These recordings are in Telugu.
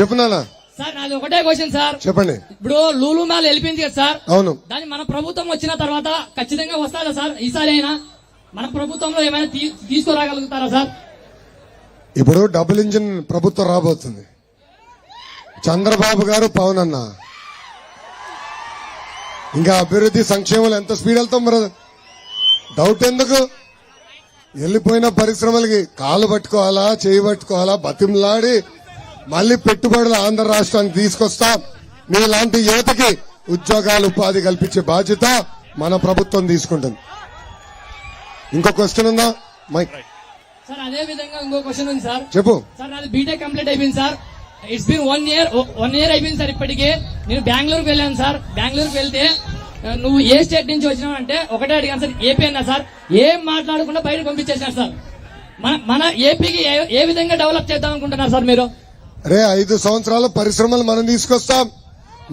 చెప్పు నాన్న. సార్ నాది ఒకటే క్వశ్చన్ సార్. చెప్పండి. ఇప్పుడు లూలు మాల్ వెళ్ళిపోయింది కదా సార్. అవును. దాన్ని మన ప్రభుత్వం వచ్చిన తర్వాత ఖచ్చితంగా వస్తుందా సార్? ఈసారి అయినా మన ప్రభుత్వంలో ఏమైనా తీసుకురాగలుగుతారా సార్? ఇప్పుడు డబుల్ ఇంజిన్ ప్రభుత్వం రాబోతుంది. చంద్రబాబు గారు పవన్ అన్న. ఇంకా అభివృద్ధి సంక్షేమాలు ఎంత స్పీడ్ వెళ్తాం బ్రదర్ డౌట్ ఎందుకు? వెళ్ళిపోయిన పరిశ్రమలకి కాలు పట్టుకోవాలా చేయి పట్టుకోవాలా బతిమలాడి మళ్ళీ పెట్టుబడులు ఆంధ్ర రాష్ట్రానికి తీసుకొస్తాం. మీలాంటి యువతకి ఉద్యోగాలు ఉపాధి కల్పించే బాధ్యత మన ప్రభుత్వం తీసుకుంటుంది. ఇంకో క్వశ్చన్ ఉందా? మైక్ సార్ అదే విధంగా ఇంకో క్వశ్చన్ ఉంది సార్ చెప్పు. సార్ నాది బీటెక్ కంప్లీట్ అయిపోయింది sir it's been one year one year అయిపోయింది సార్ ఇప్పటికి. నేను బెంగళూరుకి వెళ్ళాను సార్ బెంగళూరుకి వెళ్తే నువ్వు ఏ స్టేట్ నుంచి వచ్చినావు అంటే ఒకటే అడిగాను సార్ ఏపీ అన్నా సార్ ఏం మాట్లాడకుండా బయట పంపించేసినారు సార్ మన మన ఏపీకి ఏ- ఏ విధంగా డెవలప్ చేద్దాం అనుకుంటున్నారు సార్ మీరు? రే ఐదు సంవత్సరాల పరిశ్రమలు మనం తీసుకొస్తాం.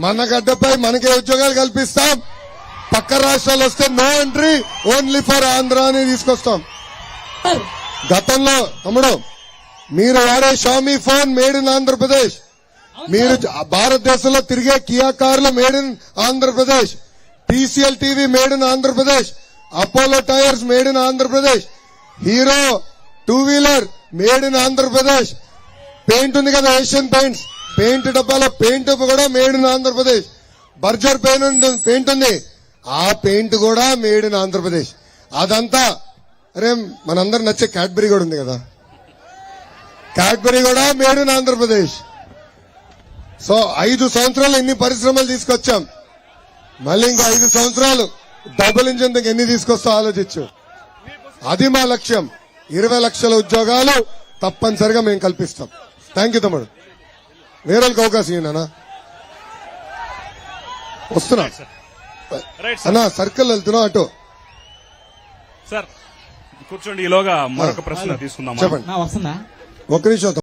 మన గడ్డపై మనకే ఉద్యోగాలు కల్పిస్తాం. పక్క రాష్ట్రాలు వస్తే no entry only for Andhra అని తీసుకొస్తాం. గతంలో తమ్ముడు మీరు వాడే Xiaomi phone made in Andhra Pradesh మీరు భారతదేశంలో తిరిగే కియా కార్లు made in Andhra Pradesh TCL TV made in Andhra Pradesh Apollo Tyres made in Andhra Pradesh Hero two wheeler made in Andhra Pradesh paint ఉంది కదా ఏషియన్ పెయింట్స్. పెయింట్ డబ్బాలో పెయింట్ కూడా made in Andhra Pradesh. Berger paint paint ఉంది. ఆ పెయింట్ కూడా మేడ్ ఇన్ ఆంధ్రప్రదేశ్. అదంతా అరే మనందరు నచ్చే క్యాడ్బరీ కూడా ఉంది కదా. క్యాడ్బరీ కూడా మేడ్ ఇన్ ఆంధ్రప్రదేశ్. సో ఐదు సంవత్సరాలు ఎన్ని పరిశ్రమలు తీసుకొచ్చాం? మళ్ళీ ఇంకా ఐదు సంవత్సరాలు డబుల్ ఇంజిన్ దగ్గర ఎన్ని తీసుకొస్తా ఆలోచించు. అది మా లక్ష్యం. ఇరవై లక్షల ఉద్యోగాలు తప్పనిసరిగా మేము కల్పిస్తాం. థ్యాంక్ యూ తమ్ముడు. వేరే అవకాశం ఇవ్వనా వస్తున్నా. రైట్ సార్ అన్నా సర్కిల్ వెళ్తున్నా అటు. సార్ కూర్చోండి ఈలోగా మరొక ప్రశ్న తీసుకుందాం. చెప్పండి. వస్తుందా? ఒక్క నిమిషం